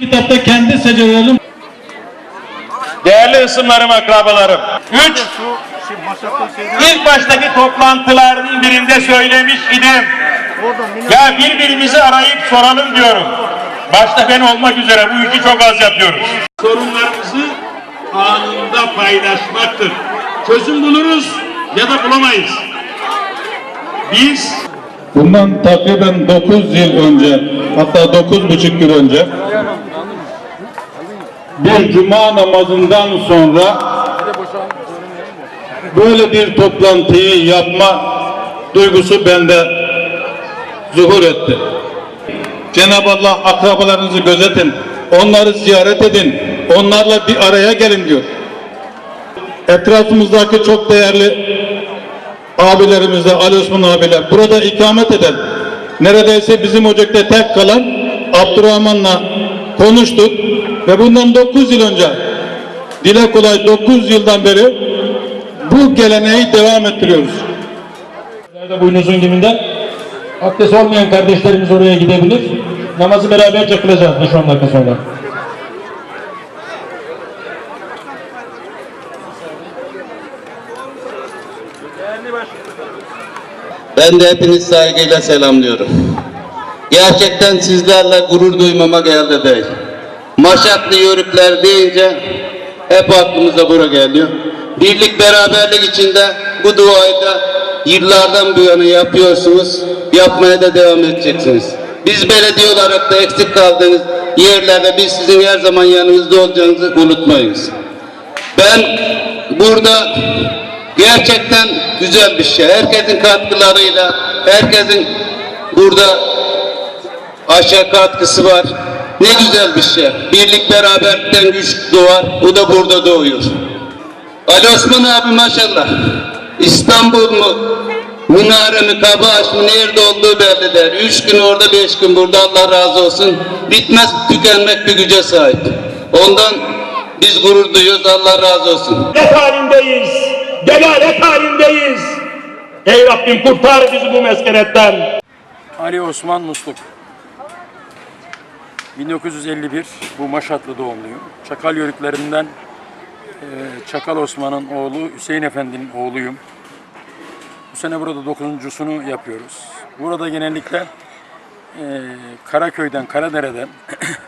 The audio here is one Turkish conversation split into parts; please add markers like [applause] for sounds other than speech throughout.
Kitapta kendi secdelerim Değerli ısımlarım, akrabalarım. Üç, ilk baştaki toplantıların birinde söylemiş idim. Ya birbirimizi arayıp soralım diyorum. Başta ben olmak üzere bu işi çok az yapıyoruz. Sorunlarımızı anında paylaşmaktır. Çözüm buluruz ya da bulamayız. Biz bundan takriben 9 yıl önce hatta 9,5 yıl önce bir cuma namazından sonra böyle bir toplantıyı yapma duygusu bende zuhur etti. Cenab-ı Allah akrabalarınızı gözetin, onları ziyaret edin, onlarla bir araya gelin diyor. Etrafımızdaki çok değerli abilerimize, Ali Osman abiler burada ikamet eden, neredeyse bizim ocakta tek kalan Abdurrahman'la konuştuk ve bundan 9 yıl önce dile kolay 9 yıldan beri bu geleneği devam ettiriyoruz. Nerede boynuzun dibinde? Abdest olmayan kardeşlerimiz oraya gidebilir. Namazı beraberce kılacağız 5-10 dakika sonra. Ben de hepiniz saygıyla selamlıyorum. Gerçekten sizlerle gurur duymama geldi değil. Maşatlı yörükler deyince hep aklımıza bura geliyor. Birlik beraberlik içinde bu duayı da yıllardan bu yana yapıyorsunuz. Yapmaya da devam edeceksiniz. Biz belediye olarak da eksik kaldığınız yerlerde biz sizin her zaman yanınızda olacağınızı unutmayınız. Ben burada gerçekten güzel bir şey. Herkesin katkılarıyla, herkesin burada aşağı katkısı var. Ne güzel bir şey. Birlik beraberlikten güç doğar. Bu da burada doğuyor. Ali Osman abi maşallah. İstanbul mu? Minare mi, Kabaş mı, nerede olduğu belli değil. Üç gün orada, beş gün burada Allah razı olsun. Bitmez tükenmek bir güce sahip. Ondan biz gurur duyuyoruz. Allah razı olsun. Delalet halindeyiz. Delalet halindeyiz. Ey Rabbim kurtar bizi bu meskeletten. Ali Osman Musluk. 1951 bu Maşatlı doğumluyum. Çakal yörüklerinden e, Çakal Osman'ın oğlu Hüseyin Efendi'nin oğluyum. Bu sene burada dokuzuncusunu yapıyoruz. Burada genellikle e, Karaköy'den, Karadere'den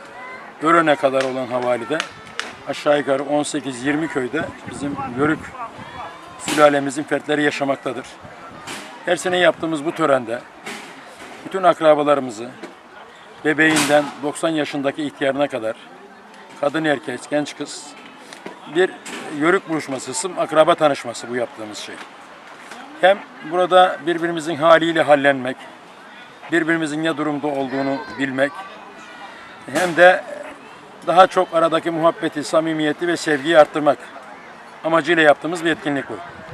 [clears throat] Ören'e kadar olan havalide aşağı yukarı 18-20 köyde bizim yörük sülalemizin fertleri yaşamaktadır. Her sene yaptığımız bu törende bütün akrabalarımızı bebeğinden 90 yaşındaki ihtiyarına kadar kadın erkek, genç kız bir yörük buluşması, sım akraba tanışması bu yaptığımız şey. Hem burada birbirimizin haliyle hallenmek, birbirimizin ne durumda olduğunu bilmek, hem de daha çok aradaki muhabbeti, samimiyeti ve sevgiyi arttırmak amacıyla yaptığımız bir etkinlik bu.